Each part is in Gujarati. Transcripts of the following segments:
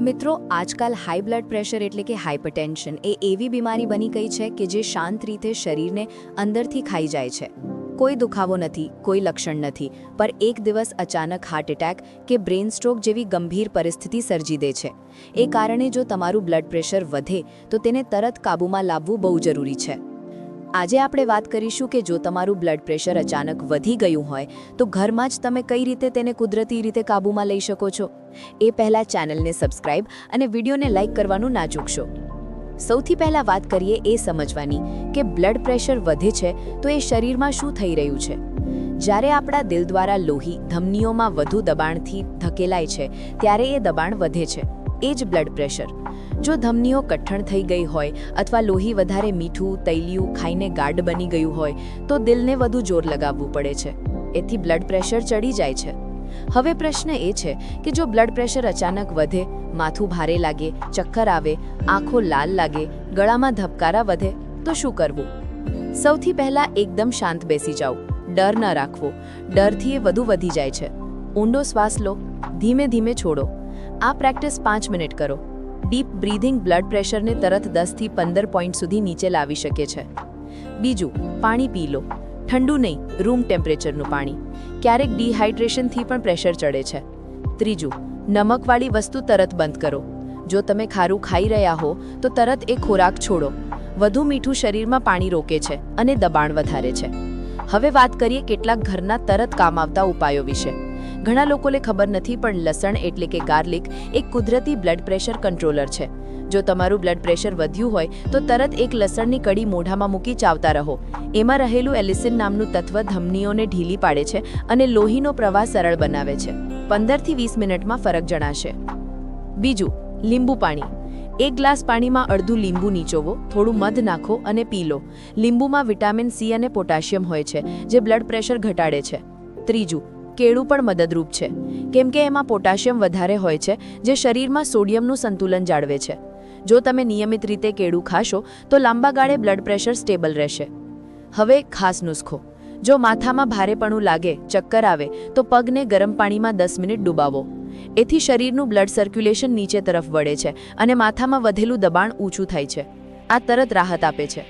મિત્રો, આજકાલ હાઈ બ્લડ પ્રેશર એટલે કે હાઇપરટેન્શન એ એવી બીમારી બની ગઈ છે કે જે શાંત રીતે શરીરને અંદરથી ખાઈ જાય છે. કોઈ દુખાવો નથી, કોઈ લક્ષણ નથી, પર એક દિવસ અચાનક હાર્ટ એટેક કે બ્રેન સ્ટ્રોક જેવી ગંભીર પરિસ્થિતિ સર્જી દે છે. એ કારણે જો તમારું બ્લડ પ્રેશર વધે, તો તેને તરત કાબૂમાં લાવવું બહુ જરૂરી છે. આજે આપણે વાત કરીશું કે જો તમારું બ્લડ પ્રેશર અચાનક વધી ગયું હોય, તો ઘરમાં જ તમે કઈ રીતે તેને કુદરતી રીતે કાબૂમાં લઈ શકો છો? એ પહેલાં ચેનલને સબસ્ક્રાઇબ અને વિડીયોને લાઇક કરવાનું ના ચૂકશો. સૌથી પહેલાં વાત કરીએ એ સમજવાની કે બ્લડ પ્રેશર વધે છે તો એ શરીરમાં શું થઈ રહ્યું છે? જ્યારે આપણા દિલ દ્વારા લોહી ધમનીઓમાં વધુ દબાણથી ધકેલાય છે, ત્યારે એ દબાણ વધે છે. એ જ બ્લડ પ્રેશર જો ધમનીઓ કઠણ થઈ ગઈ હોય અથવા લોહી વધારે મીઠું, તૈલિયું ખાઈને ગાઢ બની ગયું હોય, તો દિલને વધુ જોર લગાવવું પડે છે. એથી બ્લડ પ્રેશર ચડી જાય છે. હવે પ્રશ્ન એ છે કે જો બ્લડ પ્રેશર અચાનક વધે, માથું ભારે લાગે, ચક્કર આવે, આંખો લાલ લાગે, ગળામાં ધબકારા વધે, તો શું કરવું? સૌથી પહેલાં એકદમ શાંત બેસી જાઓ. ડર ન રાખવો. ડરથી એ વધુ વધી જાય છે. ઊંડો શ્વાસ લો. ધીમે ધીમે છોડો. આ પ્રેક્ટિસ પાંચ મિનિટ કરો. ડીપ બ્રીધિંગ બ્લડ પ્રેશરને તરત દસથી પંદર પોઈન્ટ સુધી નીચે લાવી શકે છે. બીજું, પાણી પી લો. ઠંડુ નહીં, રૂમ ટેમ્પરેચરનું પાણી. ક્યારેક ડિહાઇડ્રેશનથી પણ પ્રેશર ચડે છે. ત્રીજું, નમકવાળી વસ્તુ તરત બંધ કરો. જો તમે ખારું ખાઈ રહ્યા હો, તો તરત એ ખોરાક છોડો. વધુ મીઠું શરીરમાં પાણી રોકે છે અને દબાણ વધારે છે. હવે વાત કરીએ કેટલાક ઘરના તરત કામ આવતા ઉપાયો વિશે. ઘણા લોકોને ખબર નથી, પણ લસણ એટલે કે ગાર્લિક એક કુદરતી બ્લડ પ્રેશર કંટ્રોલર છે. જો તમારું બ્લડ પ્રેશર વધ્યું હોય, તો તરત એક લસણની કડી મોઢામાં મૂકી ચાવતા રહો. એમાં રહેલું એલિસિન નામનું તત્વ ધમનીઓને ઢીલી પાડે છે અને લોહીનો પ્રવાહ સરળ બનાવે છે. પંદરથી વીસ મિનિટમાં ફરક જણાશે. બીજું, લીંબુ પાણી. એક ગ્લાસ પાણીમાં અડધું લીંબુ નીચોવો, થોડું મધ નાખો અને પી લો. લીંબુમાં વિટામિન સી અને પોટાશિયમ હોય છે, જે બ્લડ પ્રેશર ઘટાડે છે. ત્રીજું કેળું પણ મદદરૂપ છે. કેમ કે એમાં પોટાશિયમ વધારે હોય છે, જે શરીરમાં સોડિયમનું સંતુલન જાળવે છે. જો તમે નિયમિત રીતે કેળું ખાશો, તો લાંબા ગાળે બ્લડ પ્રેશર સ્ટેબલ રહેશે. હવે ખાસ નુસ્ખો. જો માથામાં ભારેપણું લાગે, ચક્કર આવે, તો પગને ગરમ પાણીમાં દસ મિનિટ ડૂબાવો. એથી શરીરનું બ્લડ સર્ક્યુલેશન નીચે તરફ વળે છે અને માથામાં વધેલું દબાણ ઊંચું થાય છે. આ તરત રાહત આપે છે.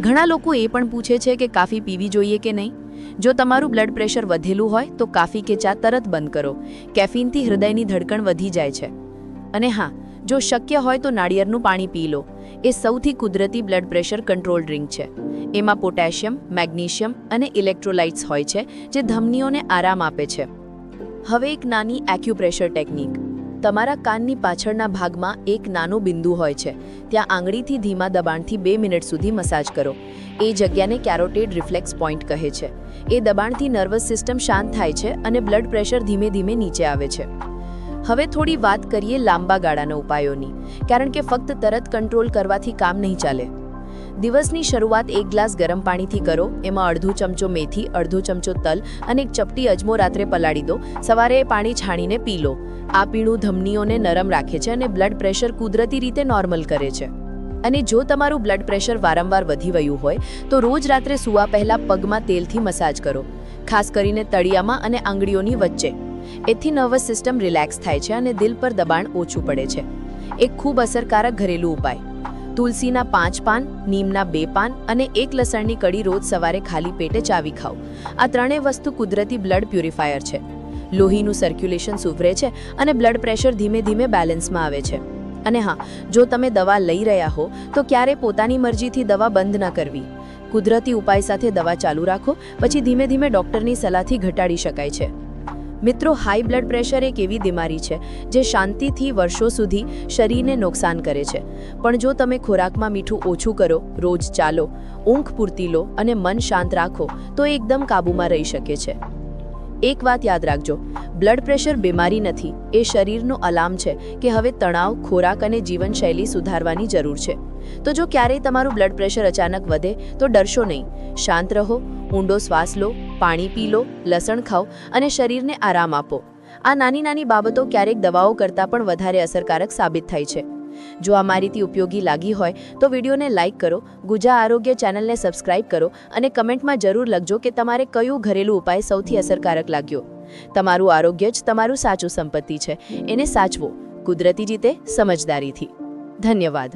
ઘણા લોકો એ પણ પૂછે છે કે કાફી પીવી જોઈએ કે નહીં? જો તમારું બ્લડ પ્રેશર વધેલું હોય તો કાફી કે ચા તરત બંધ કરો. કેફીનથી હૃદયની ધડકણ વધી જાય છે. અને હા, જો શક્ય હોય તો નાળિયેરનું પાણી પી લો. એ સૌથી કુદરતી બ્લડ પ્રેશર કંટ્રોલ ડ્રિંક છે. એમાં પોટેશિયમ, મેગ્નેશિયમ અને ઇલેક્ટ્રોલાઇટ્સ હોય છે, જે ધમનીઓને આરામ આપે છે. હવે એક નાની એક્યુપ્રેશર ટેકનિક તમારા કાનની પાછળના ભાગમાં એક નાનું બિંદુ હોય છે. ત્યાં આંગળીથી ધીમા દબાણથી બે મિનિટ સુધી મસાજ કરો. એ જગ્યાને કેરોટેડ રિફ્લેક્સ પોઈન્ટ કહે છે. એ દબાણથી નર્વસ સિસ્ટમ શાંત થાય છે અને બ્લડ પ્રેશર ધીમે ધીમે નીચે આવે છે. હવે થોડી વાત કરીએ લાંબા ગાળાના ઉપાયોની. કારણ કે ફક્ત તરત કંટ્રોલ કરવાથી કામ નહીં ચાલે. દિવસની શરૂઆત એક ગ્લાસ ગરમ પાણીથી કરો, એમાં અડધો ચમચો મેથી, અડધો ચમચો તલ અને એક ચપટી અજમો રાત્રે પલાળી દો. સવારે એ પાણી છાણીને પી લો. આ પીણું ધમનીઓને નરમ રાખે છે અને બ્લડ પ્રેશર કુદરતી રીતે નોર્મલ કરે છે. અને જો તમારું બ્લડ પ્રેશર વારંવાર વધી ગયું હોય, તો રોજ રાત્રે સૂવા પહેલાં પગમાં તેલથી મસાજ કરો. ખાસ કરીને તળિયામાં અને આંગળીઓની વચ્ચે. એથી નર્વસ સિસ્ટમ રિલેક્સ થાય છે અને દિલ પર દબાણ ઓછું પડે છે. એક ખૂબ અસરકારક ઘરેલું ઉપાય. તુલસીના પાંચ પાન, નીમના બે પાન અને એક લસણની કડી રોજ સવારે ખાલી પેટે ચાવી ખાઓ. આ ત્રણેય વસ્તુ કુદરતી બ્લડ પ્યુરિફાયર છે. લોહીનું સર્ક્યુલેશન સુધરે છે અને બ્લડ પ્રેશર ધીમે ધીમે બેલેન્સમાં આવે છે. અને હા, જો તમે દવા લઈ રહ્યા હો, તો ક્યારે પોતાની મરજીથી દવા બંધ ન કરવી. કુદરતી ઉપાય સાથે દવા ચાલુ રાખો, પછી ધીમે ધીમે ડૉક્ટરની સલાહથી ઘટાડી શકાય છે. મિત્રો હાઈ બ્લડ પ્રેશર એક એવી બીમારી છે જે શાંતિથી વર્ષો સુધી શરીરને નુકસાન કરે છે. પણ જો તમે ખોરાકમાં મીઠું ઓછું કરો, રોજ ચાલો, ઊંઘ પૂરતી લો અને મન શાંત રાખો, તો એકદમ કાબૂમાં રહી શકે છે. એક વાત યાદ રાખજો બ્લડ પ્રેશર બીમારી નથી, એ શરીરનો અલાર્મ છે કે હવે તણાવ, ખોરાક અને જીવનશૈલી સુધારવાની જરૂર છે. તો જો ક્યારેય તમારું બ્લડ પ્રેશર અચાનક વધે, તો ડરશો નહીં. શાંત રહો, ઊંડો શ્વાસ લો પાણી પી લો, લસણ ખાઓ અને શરીરને આરામ આપો. આ નાની નાની બાબતો ક્યારેક દવાઓ કરતાં પણ વધારે અસરકારક સાબિત થાય છે. જો આ માહિતી ઉપયોગી લાગી હોય, તો વિડીયોને લાઇક કરો, ગુજા આરોગ્ય ચેનલને સબસ્ક્રાઇબ કરો અને કમેન્ટમાં જરૂર લખજો કે તમારે કયું ઘરેલું ઉપાય સૌથી અસરકારક લાગ્યો. તમારું આરોગ્ય જ તમારું સાચું સંપત્તિ છે. એને સાચવો. કુદરતી રીતે સમજદારીથી. ધન્યવાદ.